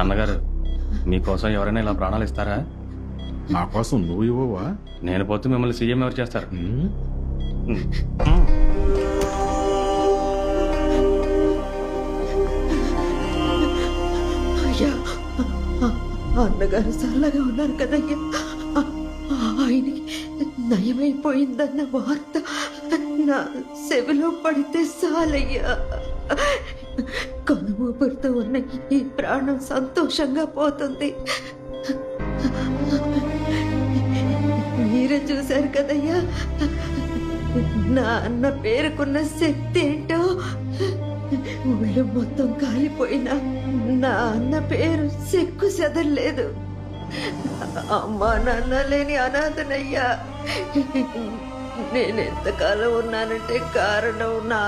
అన్నగారు మీకోసం ఎవరైనా ఇలా ప్రాణాలు ఇస్తారా? నా కోసం నువ్వు ఇవ్వవా? నేను పోతే మిమ్మల్ని సీఎం ఎవరు చేస్తారు? అయ్యా అన్నగారు చల్లగా ఉన్నారు కదయ్యా. ఆయనకి నయమైపోయిందన్న వార్త నా చెవిలో పడితే చాలయ్యా. కనుమూపురుతో ఉన్న ఈ ప్రాణం సంతోషంగా పోతుంది. మీరే చూశారు కదయ్యా? నా అన్న పేరుకున్న శక్తి ఏంటో? ఊళ్ళో మొత్తం కాలిపోయినా నా అన్న పేరు చెక్కు సెదర్లేదు అమ్మా నాన్న లేని అనాథనయ్యా. నేనెంతకాలం ఉన్నానంటే కారణం నా